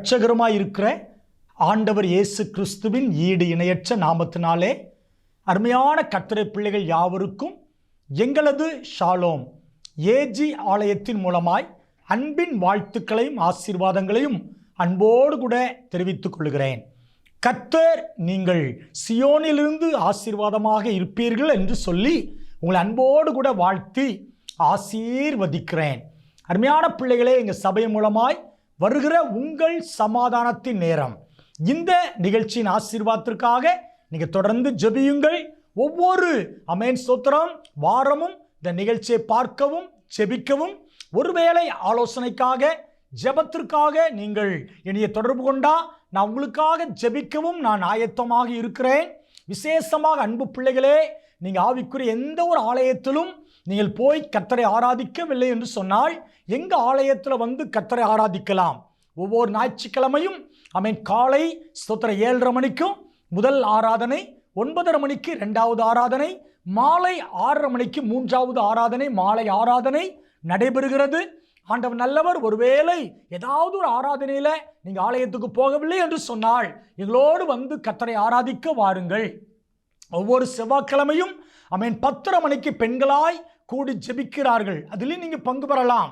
இரட்சகருமாய் இருக்கிற ஆண்டவர் இயேசு கிறிஸ்துவின் ஈடு இணையற்ற நாமத்தினாலே அருமையான கத்திரை பிள்ளைகள் யாவருக்கும் எங்களது ஷாலோம். ஏஜி ஆலயத்தின் மூலமாய் அன்பின் வாழ்த்துக்களையும் ஆசீர்வாதங்களையும் அன்போடு கூட தெரிவித்துக் கொள்கிறேன். கத்தர் நீங்கள் சியோனிலிருந்து ஆசீர்வாதமாக இருப்பீர்கள் என்று சொல்லி உங்களை அன்போடு கூட வாழ்த்தி ஆசீர்வதிக்கிறேன். அருமையான பிள்ளைகளே எங்கள் சபை மூலமாய் வருகிற உங்கள் சமாதானத்தின் நேரம். இந்த நிகழ்ச்சியின் ஆசீர்வாதத்திற்காக நீங்கள் தொடர்ந்து ஜெபியுங்கள். ஒவ்வொரு அமேன் சோத்திரம் வாரமும் இந்த நிகழ்ச்சியை பார்க்கவும் ஜெபிக்கவும். ஒருவேளை ஆலோசனைக்காக ஜெபத்திற்காக நீங்கள் என்னைய தொடர்பு கொண்டா நான் உங்களுக்காக ஜெபிக்கவும் நான் ஆயத்தமாக இருக்கிறேன். விசேஷமாக அன்பு பிள்ளைகளே நீங்கள் ஆவிக்குரிய எந்த ஒரு ஆலயத்திலும் நீங்கள் போய் கத்தரை ஆராதிக்கவில்லை என்று சொன்னால் எங்கள் ஆலயத்தில் வந்து கத்தரை ஆராதிக்கலாம்? ஒவ்வொரு ஞாயிற்றுக்கிழமையும் அமீன் காலை ஸ்தோத்திர ஏழரை மணிக்கும் முதல் ஆராதனை ஒன்பதரை மணிக்கு ரெண்டாவது ஆராதனை மாலை ஆறரை மணிக்கு மூன்றாவது ஆராதனை மாலை ஆராதனை நடைபெறுகிறது. ஆண்டவர் நல்லவர். ஒருவேளை ஏதாவது ஒரு ஆராதனையில் நீங்கள் ஆலயத்துக்கு போகவில்லை என்று சொன்னால் எங்களோடு வந்து கத்தரை ஆராதிக்க வாருங்கள். ஒவ்வொரு செவ்வாய்க்கிழமையும் அமீன் பத்தரை மணிக்கு பெண்களாய் கூடி ஜெபிக்கிறார்கள். அதுலேயும் நீங்கள் பங்கு பெறலாம்.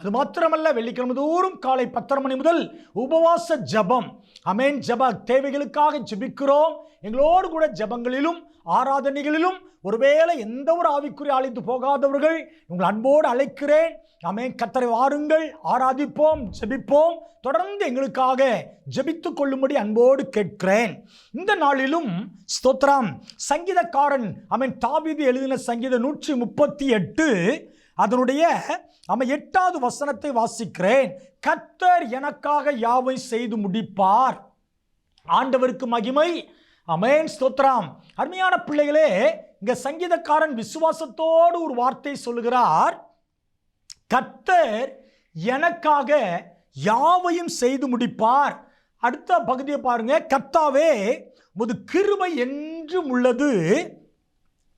அது மாத்திரமல்ல வெள்ளிக்கிழமை தோறும் காலை பத்தரை மணி முதல் உபவாச ஜபம். அமேன். ஜப தேவைகளுக்காக ஜெபிக்கிறோம். எங்களோடு கூட ஜபங்களிலும் ஆராதனைகளிலும் ஒருவேளை எந்த ஒரு ஆவிக்குறி அழைத்து போகாதவர்கள் உங்கள் அன்போடு அழைக்கிறேன். அமேன். கத்தரை வாருங்கள். ஆராதிப்போம் ஜெபிப்போம். தொடர்ந்து எங்களுக்காக ஜெபித்துக் கொள்ளும்படி அன்போடு கேட்கிறேன். இந்த நாளிலும் ஸ்தோத்ரம் சங்கீதக்காரன் அமேன் தாவிதி எழுதின சங்கீத நூற்றி முப்பத்தி எட்டு. அதனுடைய நம்ம எட்டாவது வசனத்தை வாசிக்கிறேன். கத்தர் எனக்காக யாவை செய்து முடிப்பார்? ஆண்டவருக்கு மகிமை. அமேன் ஸ்தோத்ராம் அருமையான பிள்ளைகளே இங்க சங்கீதக்காரன் விசுவாசத்தோடு ஒரு வார்த்தை சொல்லுகிறார். கத்தர் எனக்காக யாவையும் செய்து முடிப்பார். அடுத்த பகுதியை பாருங்க. கத்தாவே உமது கிருபை என்றும் உள்ளது.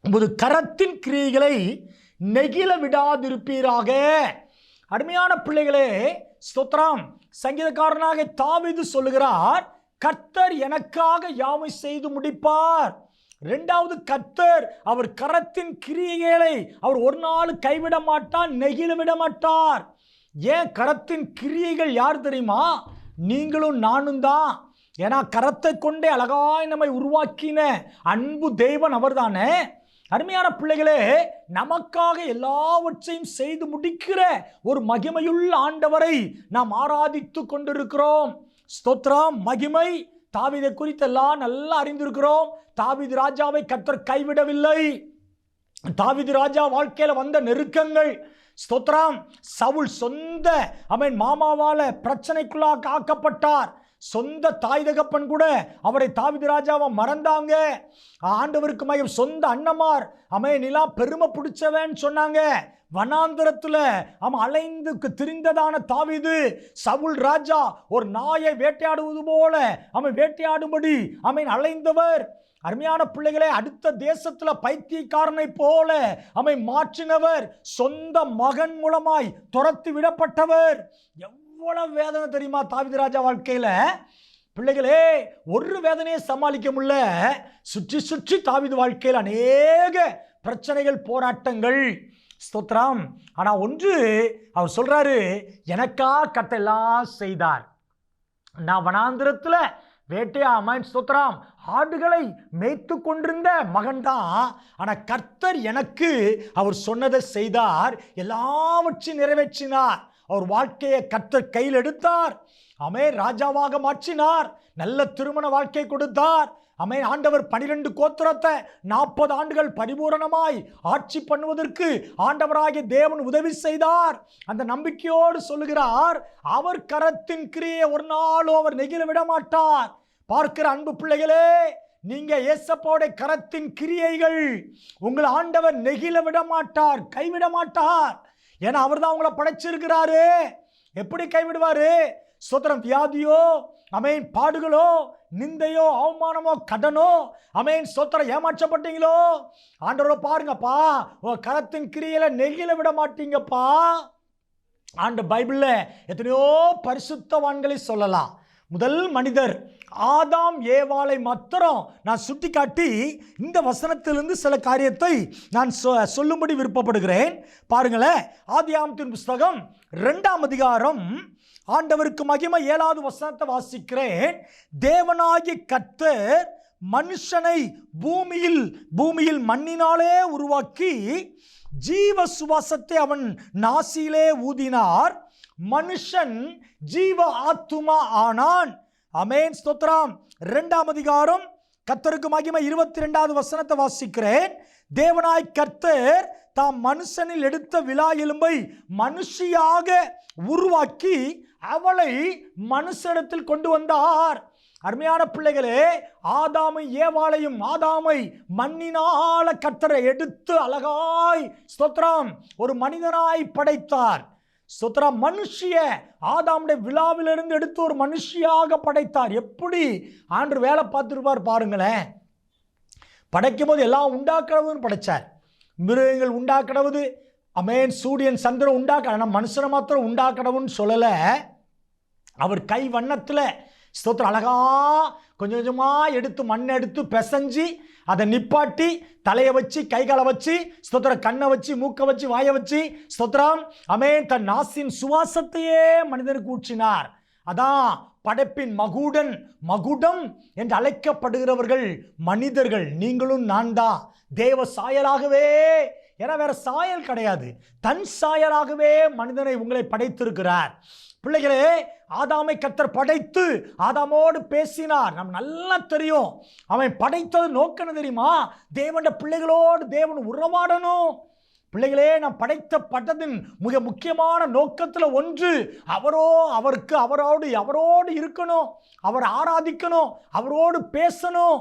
உமது கரத்தின் கிரியைகளை நெகிழ விடாதிருப்பீராக அருமையான பிள்ளைகளே ஸ்தோத்ராம் சங்கீதக்காரனாக தாவிது சொல்லுகிறார் கர்த்தர் எனக்காக யாவை செய்து முடிப்பார்? ரெண்டாவது கர்த்தர் அவர் கரத்தின் கிரியைகளை அவர் ஒரு நாள் கைவிட மாட்டார் நெகிழ விட மாட்டார். ஏன் கரத்தின் கிரியைகள் யார் தெரியுமா? நீங்களும் நானும் தான். ஏன்னா கரத்தை கொண்டே அழகாய் நம்மை உருவாக்கின அன்பு தெய்வன் அவர்தானே. அருமையான பிள்ளைகளே நமக்காக எல்லாவற்றையும் செய்து முடிக்கிற ஒரு மகிமையுள்ள ஆண்டவரை நாம் ஆராதித்து கொண்டிருக்கிறோம். ஸ்தோத்ரம் மகிமை. தாவிதை குறித்தெல்லாம் நல்லா அறிந்திருக்கிறோம். தாவிது ராஜாவை கத்தர் கைவிடவில்லை. தாவிது ராஜா வாழ்க்கையில் வந்த நெருக்கங்கள். ஸ்தோத்ராம் சவுல் சொந்த அவன் மாமாவால் பிரச்சனைக்குள்ளாக ஆக்கப்பட்டார். சொந்த தாய் தகப்பன் கூட அவரை தாவித ராஜாவை மறந்தாங்க. ஆண்டவருக்கு மையம் சொந்த அண்ணமார் அமே நிலா பெருமை பிடிச்சவன் சொன்னாங்க. வனாந்திரத்தில் அவன் அலைந்து திரிந்ததான தாவிது சவுல் ராஜா ஒரு நாயை வேட்டையாடுவது போல அவன் வேட்டையாடும்படி அவன் அலைந்தவர். அருமையான பிள்ளைகளை அடுத்த தேசத்துல பைத்தியக்காரனை போல அமை மாற்றினவர். சொந்த மகன் மூலமாய் துரத்து விடப்பட்டவர். எவ்வளவு வேதனை தெரியுமா தாவித ராஜா வாழ்க்கையில்? பிள்ளைகளே ஒரு வேதனையை சமாளிக்க முடியல. சுற்றி சுற்றி தாவிது வாழ்க்கையில் அநேக பிரச்சனைகள் போராட்டங்கள். ஸ்தோத்ராம் ஆனால் ஒன்று அவர் சொல்கிறாரு எனக்கா கட்டெல்லாம் செய்தார். நான் வனாந்திரத்தில் வேட்டையாமன் ஸ்தோத்ராம் ஆடுகளை மேய்த்து கொண்டிருந்த மகன்தான். ஆனால் கர்த்தர் எனக்கு அவர் சொன்னதை செய்தார். எல்லாவற்றையும் நிறைவேற்றினார். அவர் வாழ்க்கையை கத்தர் கையில் எடுத்தார். அமே ராஜாவாக மாற்றினார். நல்ல திருமண வாழ்க்கை கொடுத்தார். அமை ஆண்டவர் பனிரெண்டு கோத்திரத்தை நாற்பது ஆண்டுகள் பரிபூரணமாய் ஆட்சி பண்ணுவதற்கு ஆண்டவராகிய தேவன் உதவி செய்தார். அந்த நம்பிக்கையோடு சொல்லுகிறார் அவர் கரத்தின் கிரியை ஒரு நாளும் அவர் நெகிழ விட மாட்டார் பார்க்கிற அன்பு பிள்ளைகளே நீங்க ஏசப்போட கரத்தின் கிரியைகள் உங்கள் ஆண்டவர் நெகிழ விட மாட்டார் கைவிட மாட்டார் ஏன்னா அவர் தான் அவங்கள படைச்சிருக்கிறாரு. எப்படி கைவிடுவாரு? சுதரம் வியாதியோ அமேன் பாடுகளோ நிந்தையோ அவமானமோ கடனோ அமேன் சொத்தர ஏமாற்றப்பட்டீங்களோ? ஆண்டவரை பாருங்கப்பா ஓ கரத்தின் கிரியில நெகில விட மாட்டீங்கப்பா. ஆண்டு பைபிளில் எத்தனையோ பரிசுத்தவான்களை சொல்லலாம். முதல் மனிதர் ஆதாம் ஏவாளை மாத்திரம் நான் சுட்டிக்காட்டி இந்த வசனத்திலிருந்து சில காரியத்தை நான் சொ- சொல்லும்படி விருப்பப்படுகிறேன். பாருங்களேன் ஆதியாமத்தின் புஸ்தகம் ரெண்டாம் அதிகாரம். ஆண்டவருக்கு மகிமை ஏழாவது வசனத்தை வாசிக்கிறேன். தேவனாகி கத்தர் மனுஷனை பூமியில் பூமியில் மண்ணினாலே உருவாக்கி ஜீவ சுவாசத்தை அவன் நாசியிலே ஊதினார். மனுஷன் ஜீவ ஆத்துமா ஆனான். அமேன் ஸ்தோத்ராம் இரண்டாம் அதிகாரம் கர்த்தருக்கு மகிமை. இருபத்தி ரெண்டாவது வசனத்தை வாசிக்கிறேன். தேவனாய் கர்த்தர் தாம் மனுஷனில் எடுத்த விழா எலும்பை மனுஷியாக உருவாக்கி அவளை மனுஷனிடத்தில் கொண்டு வந்தார். அருமையான பிள்ளைகளே ஆதாமை ஏவாளையும் ஆதாமை மண்ணினால கத்தரை எடுத்து அழகாய் ஸ்தோத்திரம் ஒரு மனிதனாய் படைத்தார். சுத்தரா மனுஷிய ஆதாமுடைய விழாவிலிருந்து எடுத்து ஒரு மனுஷியாக படைத்தார். எப்படி? ஆண்டு வேலை பார்த்துருப்பார் பாருங்களேன். படைக்கும் போது எல்லாம் உண்டாக்கடவுன்னு படைச்சார். மிருகங்கள் உண்டாக்கடவுது அமேன் சூரியன் சந்திரன் உண்டாக்க ஆனால் மனுஷனை மாத்திரம் உண்டாக்கடவுன்னு சொல்லலை. அவர் கை வண்ணத்தில் ஸ்தோத்திரம் அழகா கொஞ்சம் கொஞ்சமாக எடுத்து மண்ணை எடுத்து பிசைஞ்சு அதை நிப்பாட்டி தலையை வச்சு கை காலை வச்சு ஸ்தோத்திரம் கண்ணை வச்சு மூக்கை வச்சு வாயை வச்சு ஸ்தோத்திரம் அமே தன் நாசின் சுவாசத்தையே மனிதனுக்கு ஊற்றினார். அதான் படைப்பின் மகுடன் மகுடம் என்று அழைக்கப்படுகிறவர்கள் மனிதர்கள். நீங்களும் நான் தான் தேவ சாயலாகவே. ஏன்னா வேற சாயல் கிடையாது. தன் சாயலாகவே மனிதனை உங்களை படைத்திருக்கிறார். பிள்ளைகளே ஆதாமை கத்தர் படைத்து ஆதாமோடு பேசினார். நம் நல்லா தெரியும். அவன் படைத்தது நோக்கணும் தெரியுமா? தேவன பிள்ளைகளோடு தேவன் உறவாடணும். பிள்ளைகளே நான் படைத்தப்பட்டதின் மிக முக்கியமான நோக்கத்தில் ஒன்று அவரோ அவருக்கு அவரோடு அவரோடு இருக்கணும். அவர் ஆராதிக்கணும். அவரோடு பேசணும்.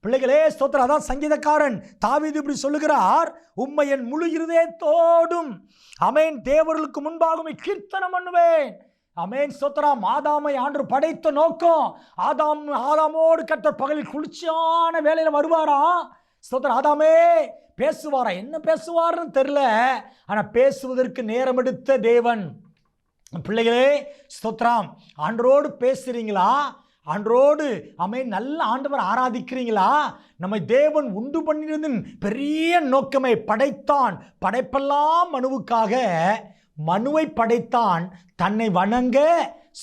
பிள்ளைகளே ஸ்தோத்திரம். அதான் சங்கீதக்காரன் தாவீது இப்படி சொல்லுகிறார். உம்மை என் முழு இருதயத்தோடும் அமேன் தேவர்களுக்கு முன்பாகவும் கீர்த்தனம் பண்ணுவேன். அமேன் சோத்ராம் ஆதாமை ஆண்டு படைத்த நோக்கம். ஆதாம் ஆதாமோடு கற்ற பகலில் குளிர்ச்சியான வேலையில் வருவாரா? சோத்ரா ஆதாமே பேசுவாரா? என்ன பேசுவார்னு தெரில ஆனால் பேசுவதற்கு நேரம் எடுத்த தேவன். பிள்ளைகளே ஸ்தோத்ராம் ஆண்டரோடு பேசுகிறீங்களா ஆண்டரோடு அமை நல்ல ஆண்டவர் ஆராதிக்கிறீங்களா? நம்மை தேவன் உண்டு பண்ணியிருந்தின் பெரிய நோக்கமை படைத்தான். படைப்பெல்லாம் மனுவுக்காக மனுவை படைத்தான் தன்னை வணங்க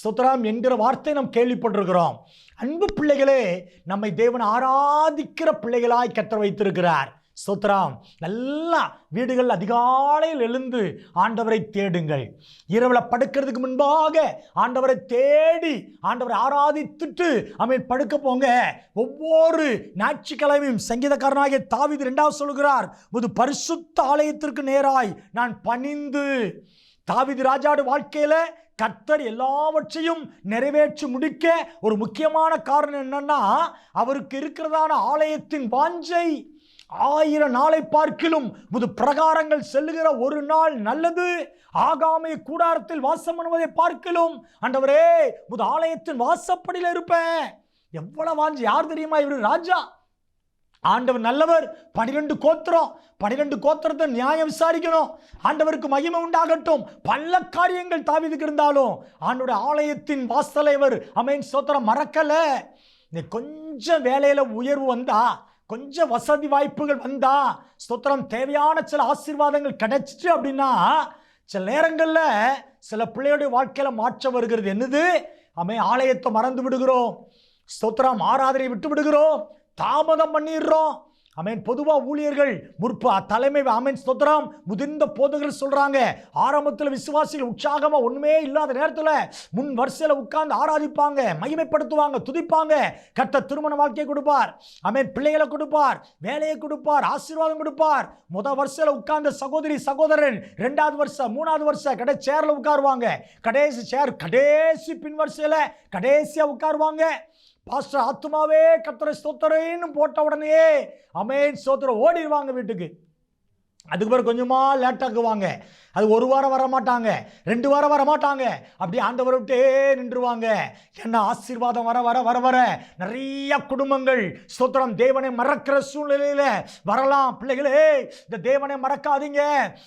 சுதராம் என்கிற வார்த்தை நாம் கேள்விப்பட்டிருக்கிறோம். அன்பு பிள்ளைகளே நம்மை தேவன் ஆராதிக்கிற பிள்ளைகளாய் கற்ற வைத்திருக்கிறார். சோத்ராம் நல்லா வீடுகள் அதிகாலையில் எழுந்து ஆண்டவரை தேடுங்கள். இரவில் படுக்கிறதுக்கு முன்பாக ஆண்டவரை தேடி ஆண்டவரை ஆராதித்துட்டு அவன் படுக்க போங்க. ஒவ்வொரு ஞாயிற்றுக்கிழமையும் சங்கீதக்காரனாகிய தாவீது ரெண்டாவது சொல்கிறார் ஒரு பரிசுத்த ஆலயத்திற்கு நேராய் நான் பணிந்து. தாவீது ராஜாடு வாழ்க்கையில் கர்த்தர் எல்லாவற்றையும் நிறைவேற்றி முடிக்க ஒரு முக்கியமான காரணம் என்னன்னா அவருக்கு இருக்கிறதான ஆலயத்தின் வாஞ்சை. ஆயிரம் நாளை பார்க்கிலும் புது பிரகாரங்கள் செல்லுகிற ஒரு நாள் நல்லது. ஆகாமை கூடாரத்தில் வாசம் பண்ணுவதை பார்க்கிலும். ஆண்டவரே புது ஆலயத்தின் வாசப்படியில் இருப்பேன். எவ்வளவு வாஞ்சி யார் தெரியுமா இவர்? ராஜா. ஆண்டவர் நல்லவர். பனிரெண்டு கோத்திரம். பனிரெண்டு கோத்திரத்தை நியாயம் விசாரிக்கணும். ஆண்டவருக்கு மகிமை உண்டாகட்டும். பல காரியங்கள் தாவிதுக்கு இருந்தாலும் ஆண்டோட ஆலயத்தின் வாசலைவர் அமைன் சோத்திரம் மறக்கல. நீ கொஞ்சம் வேலையில் உயர்வு வந்தா கொஞ்சம் வசதி வாய்ப்புகள் வந்தா ஸ்தோத்திரம். தேவையான சில ஆசீர்வாதங்கள் கிடைச்சிட்டு அப்படின்னா சில நேரங்களில் சில பிள்ளையுடைய வாழ்க்கையில் மாற்றம் வருகிறது. என்னது? அமை ஆலயத்தை மறந்து விடுகிறோம். ஸ்தோத்திரம் ஆராதனை விட்டு விடுகிறோம். தாமதம் பண்ணிடுறோம். அமேன் பொதுவாக ஊழியர்கள் முற்பா தலைமை அமேன் ஸ்தோத்திரம் முதிர்ந்த போதகர்கள் சொல்கிறாங்க ஆரம்பத்தில் விசுவாசிகள் உற்சாகமாக ஒன்றுமே இல்லாத நேரத்தில் முன் வரிசையில் உட்கார்ந்து ஆராதிப்பாங்க மகிமைப்படுத்துவாங்க துதிப்பாங்க. கட்ட திருமண வாழ்க்கையை கொடுப்பார். அமேன் பிள்ளைகளை கொடுப்பார் வேலையை கொடுப்பார் ஆசீர்வாதம் கொடுப்பார். முத வரிசையில் உட்கார்ந்த சகோதரி சகோதரன் ரெண்டாவது வருஷம் மூணாவது வருஷம் கடை சேரில் உட்காருவாங்க. கடைசி சேர் கடைசி பின் வரிசையில் கடைசியாக உட்காருவாங்க. பாஸ்டர் ஆத்மாவே கத்தரை ஸ்தோத்திரன்னு போட்ட உடனே அமேன் ஸ்தோத்திரம் ஓடிடுவாங்க வீட்டுக்கு. அதுக்கு பிறகு கொஞ்சமாக லேட்டாக்குவாங்க அது ஒரு வாரம் வர மாட்டாங்க ரெண்டு வாரம் வர மாட்டாங்க அப்படியே ஆண்டவர் விட்டே நின்றுவாங்க. என்ன ஆசீர்வாதம் வர வர வர வர. நிறைய குடும்பங்கள். ஸ்தோத்திரம். தேவனை மறக்கிற சூழ்நிலையில் வரலாம். பிள்ளைகளே இந்த தேவனை மறக்காதீங்க.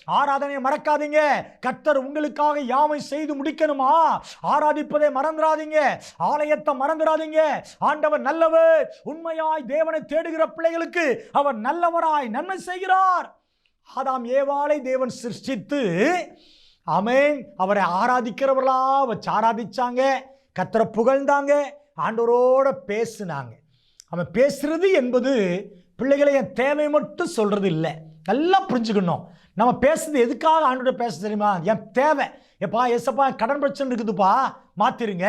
ஆராதனையை மறக்காதீங்க. கர்த்தர் உங்களுக்காக யாவை செய்து முடிக்கணுமா? ஆராதிப்பதை மறந்துடாதீங்க. ஆலயத்தை மறந்துடாதீங்க. ஆண்டவர் நல்லவர். உண்மையாய் தேவனை தேடுகிற பிள்ளைகளுக்கு அவர் நல்லவராய் நன்மை செய்கிறார். ஆதாம் ஏவாளை தேவன் சிருஷ்டித்து அமேன் அவரை ஆராதிக்கிறவர்களா வச்சு ஆராதிச்சாங்க கத்தரை புகழ்ந்தாங்க ஆண்டவரோட பேசுனாங்க. அவன் பேசுறது என்பது பிள்ளைகளை என் தேவை மட்டும் சொல்கிறது இல்லை. நல்லா புரிஞ்சுக்கணும். நம்ம பேசுறது எதுக்காக ஆண்டோட பேச தெரியுமா? என் தேவை. எப்பா எஸ்ப்பா கடன் பிரச்சனை இருக்குதுப்பா மாற்றிருங்க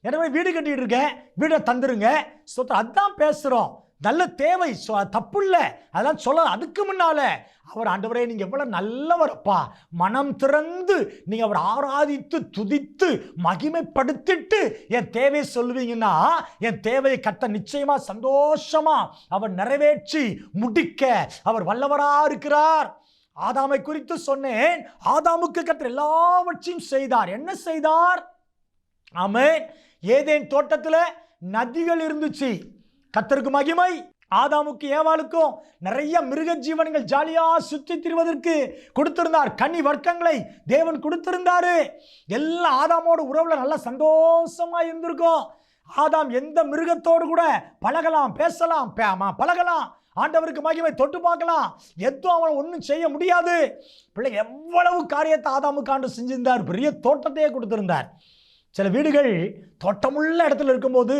எனவே வீடு கட்டிகிட்டு இருக்கேன் வீடை தந்துருங்க. சொத்து அதான் பேசுகிறோம் நல்ல தேவை. சொ தப்பு இல்லை அதெல்லாம் சொல்ல அதுக்கு முன்னால அவர் ஆண்டவரே நீங்கள் எவ்வளோ நல்லவரப்பா. மனம் திறந்து நீங்கள் அவர் ஆராதித்து துதித்து மகிமைப்படுத்திட்டு என் தேவையை சொல்லுவீங்கன்னா என் தேவையை கத்த நிச்சயமாக சந்தோஷமாக அவர் நிறைவேற்றி முடிக்க அவர் வல்லவராக இருக்கிறார். ஆதாமை குறித்து சொன்னேன். ஆதாமுக்கு கற்ற எல்லாவற்றையும் செய்தார். என்ன செய்தார்? ஆமென். ஏதேன் தோட்டத்தில் நதிகள் இருந்துச்சு. கத்தருக்கு மகிமை. ஆதாமுக்கு ஏவாளுக்கும் நிறைய மிருக ஜீவன்கள் ஜாலியா சுற்றி திரிவதற்கு கொடுத்திருந்தார். கனி வர்க்கங்களை தேவன் கொடுத்திருந்தாரு. எல்லாம் ஆதாமோட உறவுல நல்லா சந்தோஷமா இருந்திருக்கும். ஆதாம் எந்த மிருகத்தோடு கூட பழகலாம் பேசலாம் பழகலாம். ஆண்டவருக்கு மகிமை தொட்டு பார்க்கலாம். எதுவும் அவனை ஒன்றும் செய்ய முடியாது. பிள்ளை எவ்வளவு காரியத்தை ஆதாமுக்கு ஆண்டு செஞ்சிருந்தார். பெரிய தோட்டத்தையே கொடுத்திருந்தார். சில வீடுகள் தோட்டமுள்ள இடத்துல இருக்கும்போது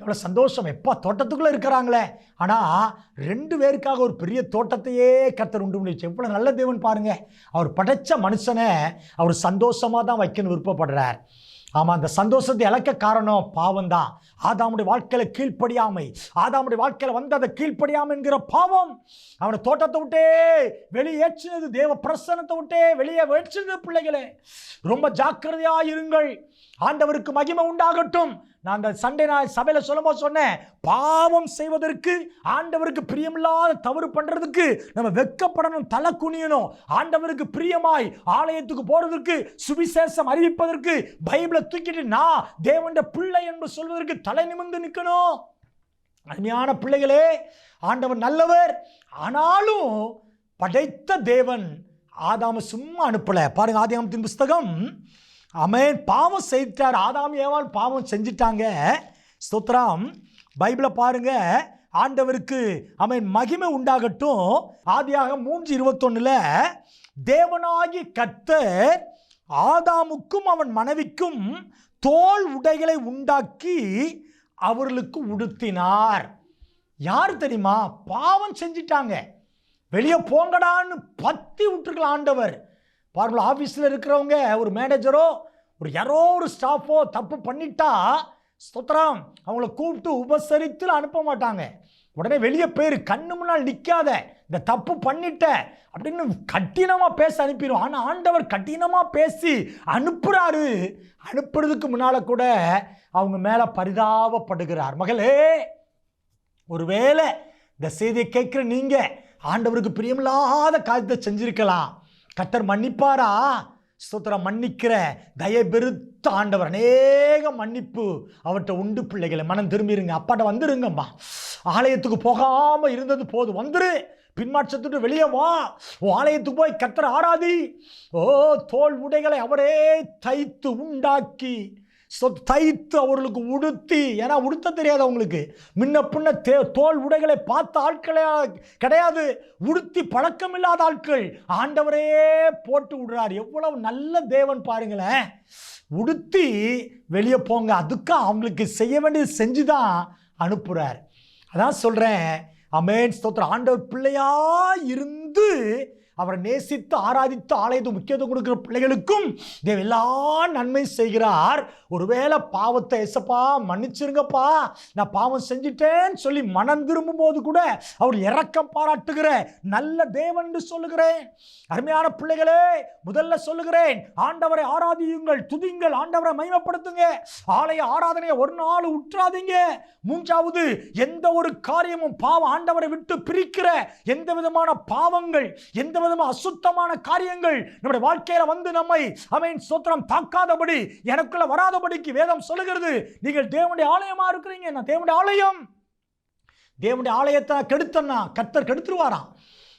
எவ்வளோ சந்தோஷம். எப்பா தோட்டத்துக்குள்ளே இருக்கிறாங்களே. ஆனால் ரெண்டு பேருக்காக ஒரு பெரிய தோட்டத்தையே கத்தர் உண்டு முடிச்சு எவ்வளோ நல்ல தேவன் பாருங்க. அவர் படைத்த மனுஷனை அவர் சந்தோஷமாக தான் வைக்கணும்னு விருப்பப்படுறார். ஆமாம் அந்த சந்தோஷத்தை இழக்க காரணம் பாவம் தான் ஆதாமுடைய வாழ்க்கையில் கீழ்ப்படியாமை. ஆதாமுடைய வாழ்க்கையில் வந்ததை அந்த கீழ்ப்படியாமை என்கிற பாவம். அவனை தோட்டத்தை விட்டே வெளியேற்றினது தேவ பிரசனத்தை விட்டே வெளியே வேற்றினது பிள்ளைகளே. ரொம்ப ஜாக்கிரதையாக இருங்கள். ஆண்டவருக்கு மகிமை உண்டாகட்டும். நான் அந்த சண்டே நான் சபையில் சொல்லும்போது சொன்னேன் பாவம் செய்வதற்கு ஆண்டவருக்கு பிரியமில்லாத தவறு பண்ணுறதுக்கு நம்ம வெக்கப்படணும் தலை குனியணும். ஆண்டவருக்கு பிரியமாய் ஆலயத்துக்கு போகிறதுக்கு சுவிசேஷம் அறிவிப்பதற்கு பைபிளை தூக்கிட்டு நான் தேவண்ட பிள்ளை என்று சொல்வதற்கு தலை நிமிர்ந்து நிற்கணும். அருமையான பிள்ளைகளே ஆண்டவர் நல்லவர். ஆனாலும் படைத்த தேவன் ஆதாம சும்மா அனுப்பலை. பாருங்க ஆதியாமத்தின் புஸ்தகம். அமேன் பாவம் செய்தார். ஆதாம் ஏவால் பாவம் செஞ்சிட்டாங்க. ஸ்தோத்ராம் பைபிளை பாருங்க. ஆண்டவருக்கு அவன் மகிமை உண்டாகட்டும். ஆதியாக மூன்று இருபத்தொன்னுல தேவனாகி கத்தர் ஆதாமுக்கும் அவன் மனைவிக்கும் தோல் உடைகளை உண்டாக்கி அவர்களுக்கு உடுத்தினார். யார் தெரியுமா? பாவம் செஞ்சிட்டாங்க. வெளியே போங்கடான்னு பத்தி விட்டுருக்கலாம் ஆண்டவர். பாருங்கள் ஆஃபீஸில் இருக்கிறவங்க ஒரு மேனேஜரோ ஒரு யாரோ ஒரு ஸ்டாஃபோ தப்பு பண்ணிட்டா ஸ்தோத்திரம் அவங்கள கூப்பிட்டு உபசரித்து அனுப்ப மாட்டாங்க. உடனே வெளியே போயிரு கண்ணு முன்னால் நிற்காத இந்த தப்பு பண்ணிட்ட அப்படின்னு கடினமாக பேச அனுப்பிடும் ஆனால் ஆண்டவர் கடினமாக பேசி அனுப்புகிறாரு அனுப்புறதுக்கு முன்னால் கூட அவங்க மேலே பரிதாபப்படுகிறார். மகளே ஒருவேளை இந்த செய்தியை கேட்குற நீங்கள் ஆண்டவருக்கு பிரியமில்லாத காரியத்தை செஞ்சுருக்கலாம். கத்தர் மன்னிப்பாரா? ஸ்தோத்திரம் மன்னிக்கிற தயபெருத்த ஆண்டவர். அநேக மன்னிப்பு அவர்கிட்ட உண்டு பிள்ளைகளை. மனம் திரும்பிடுங்க அப்பாட்ட வந்துருங்கம்மா. ஆலயத்துக்கு போகாமல் இருந்தது போதும். வந்துரு. பின்மாற்றத்துட்டு வெளியே வா. உன் ஆலயத்துக்கு போய் கர்த்தர் ஆராதி. ஓ தோல் உடைகளை அவரே தைத்து உண்டாக்கி சொ- தைத்து அவர்களுக்கு உடுத்தி. ஏன்னா உடுத்த தெரியாது அவங்களுக்கு. முன்ன பின்ன தே தோல் உடைகளை பார்த்த ஆட்களே கிடையாது. உடுத்தி பழக்கமில்லாத ஆட்கள். ஆண்டவரே போட்டு விடுறார். எவ்வளவு நல்ல தேவன் பாருங்களேன். உடுத்தி வெளியே போங்க. அதுக்கு அவங்களுக்கு செய்ய வேண்டியது செஞ்சு தான் அனுப்புகிறார் அதான் சொல்கிறேன் அமேன் ஸ்தோத்திரம். ஆண்டவர் பிள்ளையா இருந்து அவரை நேசித்து ஆராதித்து ஆலயத்து முக்கியத்துவம் கொடுக்கிற பிள்ளைகளுக்கும் தேவ எல்லா நன்மை செய்கிறார். ஒருவேளை பாவத்தை எசப்பா மன்னிச்சிருங்கப்பா. நான் பாவம் செஞ்சிட்டேன்னு சொல்லி மனம் திரும்பும் போது கூட அவர் இறக்கம் பாராட்டுகிற நல்ல தேவன் சொல்லுகிறேன். அருமையான பிள்ளைகளே முதல்ல சொல்லுகிறேன் ஆண்டவரை ஆராதியுங்கள் துதிங்கள் ஆண்டவரை மகிமப்படுத்துங்க. ஆலய ஆராதனையை ஒரு நாள் உற்றாதீங்க. மூன்றாவது எந்த ஒரு காரியமும் பாவம் ஆண்டவரை விட்டு பிரிக்கிற எந்த விதமான பாவங்கள் எந்த விதமான அசுத்தமான காரியங்கள் நம்முடைய வாழ்க்கையில வந்து நம்மை அமீன் சோத்திரம் தாக்காதபடி எனக்குள்ள வராதபடிக்கு வேதம் சொல்லுகிறது. நீங்கள் தேவனுடைய ஆலயமா இருக்கிறீங்க நான் தேவனுடைய ஆலயம். தேவனுடைய ஆலயத்தை கெடுத்தன்னா கத்தர் கர்த்தர் கெடுத்துருவாராம்.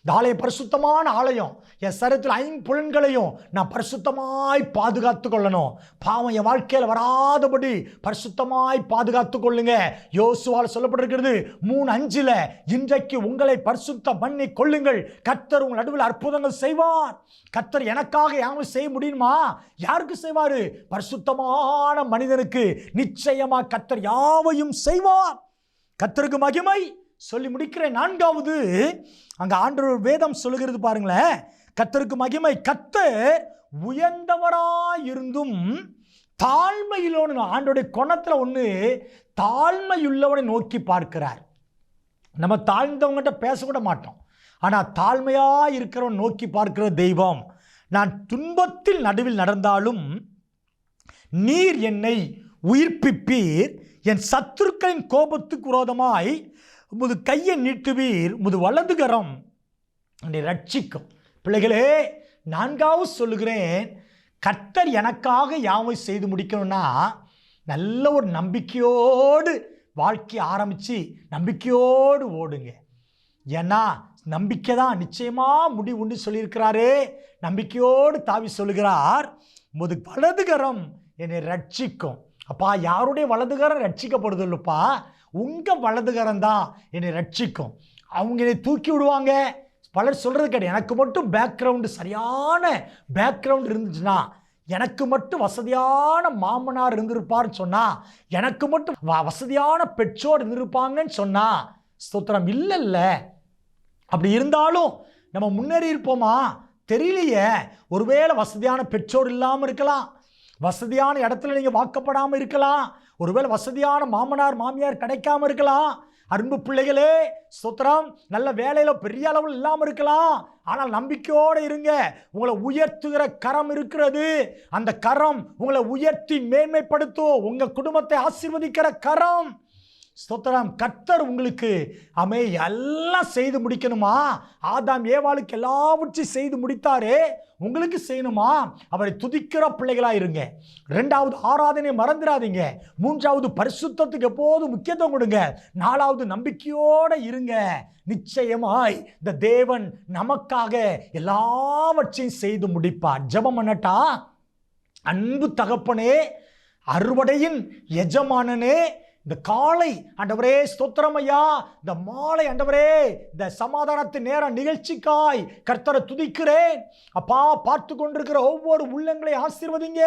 இந்த ஆலயம் பரிசுத்தமான ஆலயம். என் சரத்தில் ஐம்புலன்களையும் நான் பரிசுத்தமாய் பாதுகாத்து கொள்ளணும். பாவம் என் வாழ்க்கையில் வராதபடி பரிசுத்தமாய் பாதுகாத்து கொள்ளுங்க. யோசுவால் சொல்லப்பட்டிருக்கிறது மூணு அஞ்சில் இன்றைக்கு உங்களை பரிசுத்தம் பண்ணி கொள்ளுங்கள். கர்த்தர் உங்கள் நடுவில் அற்புதங்கள் செய்வார். கர்த்தர் எனக்காக யாரும் செய்ய முடியுமா? யாருக்கு செய்வார்? பரிசுத்தமான மனிதனுக்கு நிச்சயமாக கர்த்தர் யாவையும் செய்வார். கத்தருக்கு மகிமை. சொல்லி முடிக்கிறேன். நான்காவது அங்கே ஆண்டவர் வேதம் சொல்லுகிறது பாருங்களேன். கத்தருக்கு மகிமை. கத்து உயர்ந்தவராயிருந்தும் தாழ்மையிலோன்னு ஆண்டோடைய குணத்தில் ஒன்று தாழ்மையுள்ளவனை நோக்கி பார்க்கிறார். நம்ம தாழ்ந்தவங்ககிட்ட பேசக்கூட மாட்டோம். ஆனால் தாழ்மையாக இருக்கிறவன் நோக்கி பார்க்கிற தெய்வம் நான் துன்பத்தில் நடுவில் நடந்தாலும் நீர் என்னை உயிர்ப்பிப்பீர். என் சத்துருக்களின் கோபத்துக்கு விரோதமாய் உமது கையை நீட்டுவீர் உமது வலதுகரம். என்னை ரட்சிக்கும். பிள்ளைகளே நான்காவது சொல்லுகிறேன் கர்த்தர் எனக்காக யாவை செய்து முடிக்கணும்னா நல்ல ஒரு நம்பிக்கையோடு வாழ்க்கையை ஆரம்பித்து நம்பிக்கையோடு ஓடுங்க. ஏன்னா நம்பிக்கை தான் நிச்சயமாக முடிவுண்டு சொல்லியிருக்கிறாரே. நம்பிக்கையோடு தாவி சொல்லுகிறார் முது வலதுகரம் என்னை ரட்சிக்கும். அப்பா யாருடைய வலதுகரம் ரட்சிக்கப்படுது இல்லைப்பா உங்கள் வலதுகரம் தான் என்னை ரட்சிக்கும். அவங்க என்னை தூக்கி விடுவாங்க. பலர் சொல்கிறது கிடையாது எனக்கு மட்டும் பேக்ரவுண்டு சரியான பேக்ரவுண்ட் இருந்துச்சுன்னா எனக்கு மட்டும் வசதியான மாமனார் இருந்திருப்பார்னு சொன்னால் எனக்கு மட்டும் வ- வசதியான பெற்றோர் இருந்திருப்பாங்கன்னு சொன்னால் ஸ்தோத்திரம் இல்லைல்ல. அப்படி இருந்தாலும் நம்ம முன்னேறி இருப்போமா? தெரியலையே. ஒருவேளை வசதியான பெற்றோர் இல்லாமல் இருக்கலாம். வசதியான இடத்துல நீங்கள் வாக்கப்படாமல் இருக்கலாம். ஒருவேளை வசதியான மாமனார் மாமியார் கிடைக்காம இருக்கலாம். அன்பு பிள்ளைகளே சுத்திரம் நல்ல வேலையில் பெரிய அளவில் இல்லாமல் இருக்கலாம். ஆனால் நம்பிக்கையோடு இருங்க. உங்களை உயர்த்துகிற கரம் இருக்கிறது. அந்த கரம் உங்களை உயர்த்தி மேன்மைப்படுத்தும். உங்கள் குடும்பத்தை ஆசிர்வதிக்கிற கரம். ஸ்தோத்திரம். கர்த்தர் உங்களுக்கு அமே எல்லாம் செய்து முடிக்கணுமா? ஆதாம் ஏவாளுக்கு எல்லாவற்றையும் செய்து முடித்தாரே உங்களுக்கு செய்யணுமா? அவரை துதிக்கிற பிள்ளைகளாக இருங்க ரெண்டாவது ஆராதனை மறந்துடாதீங்க மூன்றாவது பரிசுத்தத்துக்கு எப்போதும் முக்கியத்துவம் கொடுங்க. நாலாவது நம்பிக்கையோடு இருங்க. நிச்சயமாய் இந்த தேவன் நமக்காக எல்லாவற்றையும் செய்து முடிப்பார். ஜெபம் பண்ணட்டா? அன்பு தகப்பனே அறுவடையின் எஜமானனே இந்த காலை அண்டவரே ஸ்தோத்திரம் ஐயா இந்த மாலை அண்டவரே இந்த சமாதானத்தின் நேர நிகழ்ச்சிக்காய் கர்த்தரை துதிக்கிறேன். அப்பா பார்த்து கொண்டிருக்கிற ஒவ்வொரு உள்ளங்களை ஆசீர்வதிங்க.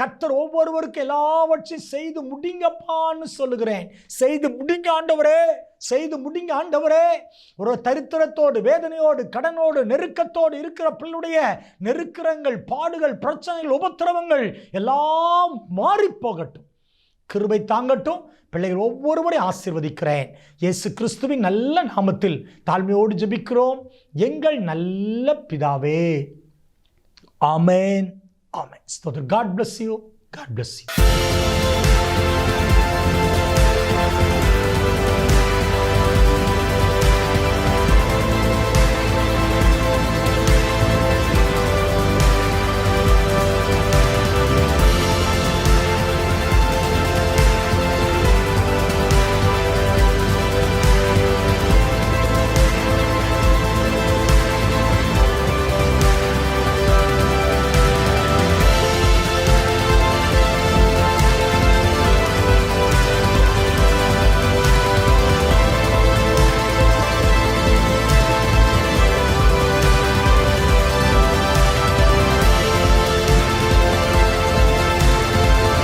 கர்த்தர் ஒவ்வொருவருக்கு எல்லாவற்றையும் செய்து முடிங்கப்பான்னு சொல்லுகிறேன். செய்து முடிங்க ஆண்டவரே செய்து முடிங்க ஆண்டவரே. ஒரு தரித்திரத்தோடு வேதனையோடு கடனோடு நெருக்கத்தோடு இருக்கிற பிள்ளைய நெருக்கிறங்கள் பாடுகள் பிரச்சனைகள் உபத்திரவங்கள் எல்லாம் மாறி போகட்டும். கிருபை தாங்கட்டும். பிள்ளைகள் ஒவ்வொருவரையும் ஆசிர்வதிக்கிறேன். இயேசு கிறிஸ்துவின் நல்ல நாமத்தில் தாழ்மையோடு ஜெபிக்கிறோம். எங்கள் நல்ல பிதாவே. ஆமேன். ஆமேன். God bless you God bless you